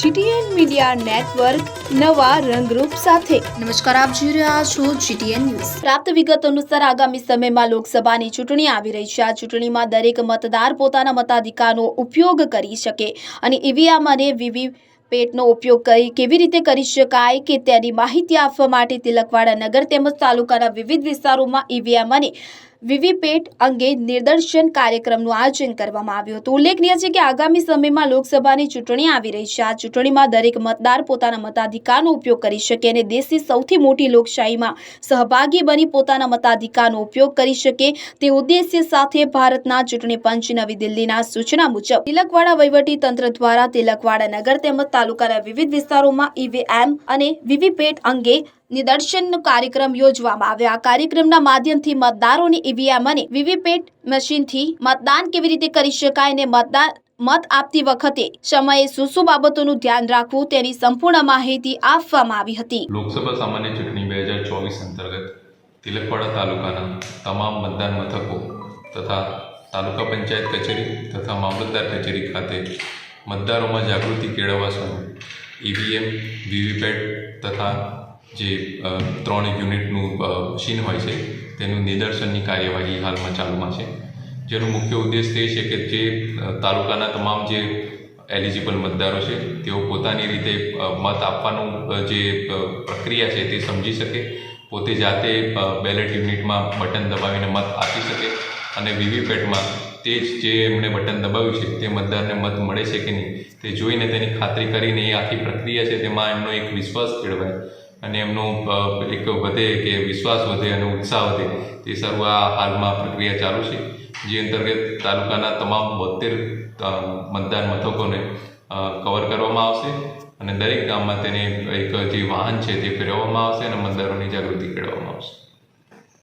GTN media network નવા રંગરૂપ સાથે. નમસ્કાર, આપ જોઈ રહ્યા છો જીટીએન ન્યૂઝ. પ્રાપ્ત વિગત અનુસાર આગામી સમયમાં લોકસભાની ચૂંટણી આવી રહી છે. આ ચૂંટણીમાં દરેક મતદાર પોતાના મતાધિકારનો ઉપયોગ કરી શકે અને ઈવીએમ અને વીવી પેટનો ઉપયોગ કરી કેવી રીતે કરી શકાય કે તેની માહિતી આપવા માટે તિલકવાડા નગર તેમજ તાલુકાના વિવિધ વિસ્તારોમાં ઈવીએમ અને વીવીપેટ અંગે નિદર્શન કાર્યક્રમનું આયોજન કરવામાં આવ્યું હતું. ઉલ્લેખનીય છે કે આગામી સમયમાં લોકસભાની ચૂંટણી આવી રહી છે. આ ચૂંટણીમાં દરેક મતદાર પોતાના મતાધિકારનો ઉપયોગ કરી શકે અને દેશની સૌથી મોટી લોકશાહીમાં સહભાગી બની પોતાના મતાધિકારનો ઉપયોગ કરી શકે તે ઉદ્દેશ્ય સાથે ભારતના ચૂંટણી પંચ નવી દિલ્હીના સૂચના મુજબ તિલકવાડા વહીવટી તંત્ર દ્વારા તિલકવાડા નગર તેમજ તાલુકાના વિવિધ વિસ્તારોમાં ઈવીએમ અને વીવીપેટ અંગે નિદર્શનનો કાર્યક્રમ યોજવામાં આવ્યો. આ કાર્યક્રમના માધ્યમથી મતદારોને ઈવીએમ અને વીવીપેટ મશીનથી મતદાન કેવી રીતે કરી શકાય અને મતદાન મત આપતી વખતે સમયે શું શું બાબતોનું ધ્યાન રાખવું તેની સંપૂર્ણ માહિતી આપવામાં આવી હતી. લોકસભા સામાન્ય ચૂંટણી બે હજાર ચોવીસ અંતર્ગત તિલકવાડા તાલુકાના તમામ મતદાન મથકો તથા તાલુકા પંચાયત કચેરી તથા મામલતદાર કચેરી ખાતે મતદારોમાં જાગૃતિ કેળવવા સામે ઈવીએમ, વીવીપેટ તથા જે ત્રણ યુનિટનું મશીન હોય છે, તેનું નિદર્શનની કાર્યવાહી હાલમાં ચાલુમાં છે. જેનો મુખ્ય ઉદ્દેશ તે છે કે જે તાલુકાના તમામ જે એલિજિબલ મતદારો છે, તેઓ પોતાની રીતે મત આપવાનું જે પ્રક્રિયા છે તે સમજી શકે, પોતે જાતે બેલેટ યુનિટમાં બટન દબાવીને મત આપી શકે અને વીવીપેટમાં તે જ જે એમણે બટન દબાવ્યું છે, તે મતદારને મત મળે છે કે નહીં, તે જોઈને તેની ખાતરી કરીને એ આખી પ્રક્રિયા છે, તેમાં એમનો એક વિશ્વાસ કેળવાય. અને એમનો એક વધે કે વિશ્વાસ વધે અને ઉત્સાહ વધે, તે સર્વ આ હાલમાં પ્રક્રિયા ચાલુ છે. જે અંતર્ગત તાલુકાના તમામ બોતેર મતદાન મથકોને કવર કરવામાં આવશે અને દરેક ગામમાં તેને એક જે વાહન છે તે ફેરવવામાં આવશે અને મતદારોની જાગૃતિ કેળવવામાં આવશે.